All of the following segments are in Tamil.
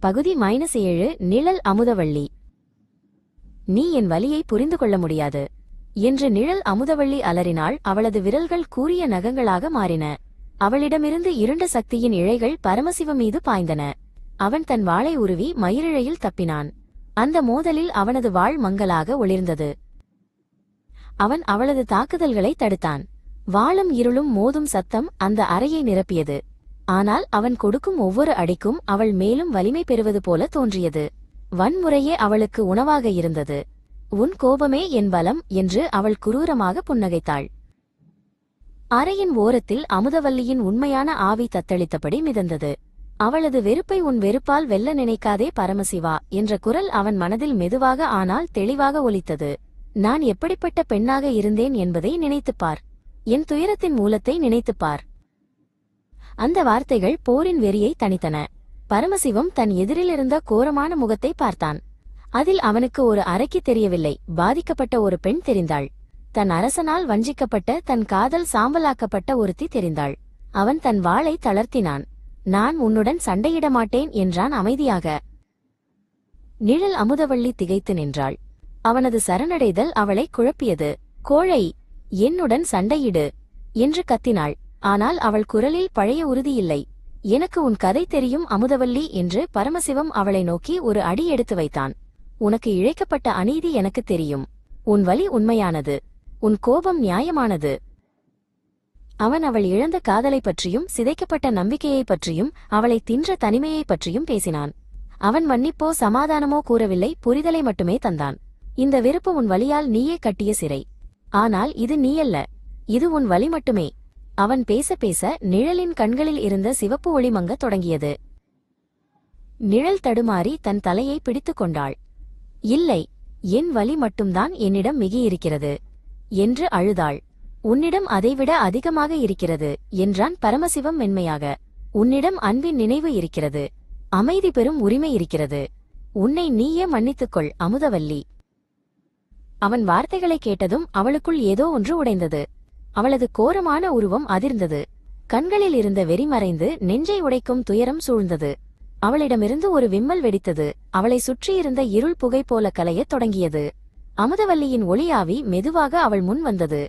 பகுதி மைனஸ் ஏழு நிழல் அமுதவள்ளி. நீ என் வலியை புரிந்து கொள்ள முடியாது. என்று நிழல் அமுதவள்ளி அலறினாள். அவளது விரல்கள் கூறிய நகங்களாக மாறின. அவளிடமிருந்து இருண்ட சக்தியின் இழைகள் பரமசிவ மீது பாய்ந்தன. அவன் தன் வாளை உருவி மயிரிழையில் தப்பினான். அந்த மோதலில் அவனது வாள் மங்கலாக ஒளிர்ந்தது. அவன் அவளது தாக்குதல்களை தடுத்தான். வாளும் இருளும் மோதும் சத்தம் அந்த அறையை நிரப்பியது. ஆனால் அவன் கொடுக்கும் ஒவ்வொரு அடிக்கும் அவள் மேலும் வலிமை பெறுவது போல தோன்றியது. வன்முறையே அவளுக்கு உணவாக இருந்தது. உன் கோபமே என் பலம் என்று அவள் குரூரமாக புன்னகைத்தாள். அறையின் ஓரத்தில் அமுதவல்லியின் உண்மையான ஆவி தத்தளித்தபடி மிதந்தது. அவளது வெறுப்பை உன் வெறுப்பால் வெல்ல நினைக்காதே பரமசிவா என்ற குரல் அவன் மனதில் மெதுவாக ஆனால் தெளிவாக ஒலித்தது. நான் எப்படிப்பட்ட பெண்ணாக இருந்தேன் என்பதை நினைத்துப் பார். என் துயரத்தின் மூலத்தை நினைத்துப் பார். அந்த வார்த்தைகள் போரின் வெறியை தணித்தன. பரமசிவம் தன் எதிரிலிருந்த கோரமான முகத்தை பார்த்தான். அதில் அவனுக்கு ஒரு அரைக்கு தெரியவில்லை. பாதிக்கப்பட்ட ஒரு பெண் தெரிந்தாள். தன் அரசனால் வஞ்சிக்கப்பட்ட தன் காதல் சாம்பலாக்கப்பட்ட ஒருத்தி தெரிந்தாள். அவன் தன் வாளை தளர்த்தினான். நான் உன்னுடன் சண்டையிட மாட்டேன் என்றான் அமைதியாக. நிழல் அமுதவள்ளி திகைத்து நின்றாள். அவனது சரணடைதல் அவளை குழப்பியது. கோழை என்னுடன் சண்டையிடு என்று கத்தினாள். ஆனால் அவள் குரலில் பழைய உறுதியில்லை எனக்கு உன் கதை தெரியும் அமுதவல்லி என்று பரமசிவம் அவளை நோக்கி ஒரு அடி எடுத்து வைத்தான். உனக்கு இழைக்கப்பட்ட அநீதி எனக்கு தெரியும். உன் வலி உண்மையானது. உன் கோபம் நியாயமானது. அவன் அவள் இழந்த காதலை பற்றியும் சிதைக்கப்பட்ட நம்பிக்கையைப் பற்றியும் அவளை தின்ற தனிமையைப் பற்றியும் பேசினான். அவன் மன்னிப்போ சமாதானமோ கூறவில்லை புரிதலை மட்டுமே தந்தான். இந்த வெறுப்பு உன் வலியால் நீயே கட்டிய சிறை. ஆனால் இது நீயல்ல. இது உன் வலி மட்டுமே. அவன் பேச பேச நிழலின் கண்களில் இருந்த சிவப்பு ஒளி மங்கத் தொடங்கியது. நிழல் தடுமாறி தன் தலையை பிடித்துக் கொண்டாள். இல்லை என் வலி மட்டும்தான் என்னிடம் மிகியிருக்கிறது என்று அழுதாள். உன்னிடம் அதைவிட அதிகமாக இருக்கிறது என்றான் பரமசிவம் மென்மையாக. உன்னிடம் அன்பின் நினைவு இருக்கிறது அமைதி பெறும் உரிமை இருக்கிறது. உன்னை நீயே மன்னித்துக்கொள் அமுதவல்லி. அவன் வார்த்தைகளை கேட்டதும் அவளுக்குள் ஏதோ ஒன்று உடைந்தது. அவளது கோரமான உருவம் அதிர்ந்தது. கண்களில் இருந்த வெறி மறைந்து நெஞ்சை உடைக்கும் துயரம் சூழ்ந்தது. அவளிடமிருந்து ஒரு விம்மல் வெடித்தது. அவளை சுற்றியிருந்த இருள் புகை போல கலையத் தொடங்கியது. அமுதவல்லியின் ஒளியாவி மெதுவாக அவள் முன் வந்தது.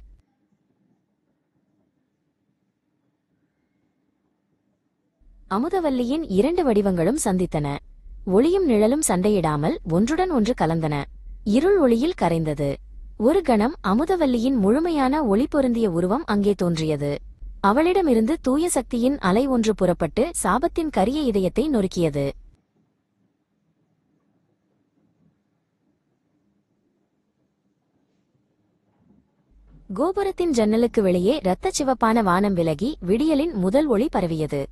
அமுதவல்லியின் இரண்டு வடிவங்களும் சந்தித்தன. ஒளியும் நிழலும் சண்டையிடாமல் ஒன்றுடன் ஒன்று கலந்தன. இருள் ஒளியில் கரைந்தது. ஒரு கணம் அமுதவல்லியின் முழுமையான ஒளி பொருந்திய உருவம் அங்கே தோன்றியது. அவளிடமிருந்து தூய சக்தியின் அலை ஒன்று புறப்பட்டு சாபத்தின் கரிய இதயத்தை நொறுக்கியது. கோபுரத்தின் ஜன்னலுக்கு வெளியே இரத்தச் சிவப்பான வானம் விலகி விடியலின் முதல் ஒளி பரவியது.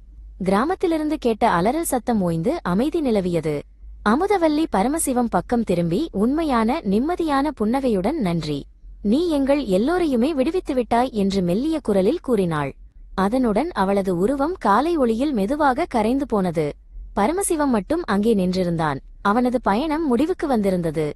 கிராமத்திலிருந்து கேட்ட அலறல் சத்தம் ஓய்ந்து அமைதி நிலவியது. அமுதவல்லி பரமசிவம் பக்கம் திரும்பி உண்மையான நிம்மதியான புன்னகையுடன் நன்றி. நீ எங்கள் எல்லோரையுமே விடுவித்து விட்டாய் என்று மெல்லிய குரலில் கூறினாள். அதனுடன் அவளது உருவம் காலை ஒளியில் மெதுவாக கரைந்து போனது. பரமசிவம் மட்டும் அங்கே நின்றிருந்தான். அவனது பயணம் முடிவுக்கு வந்திருந்தது.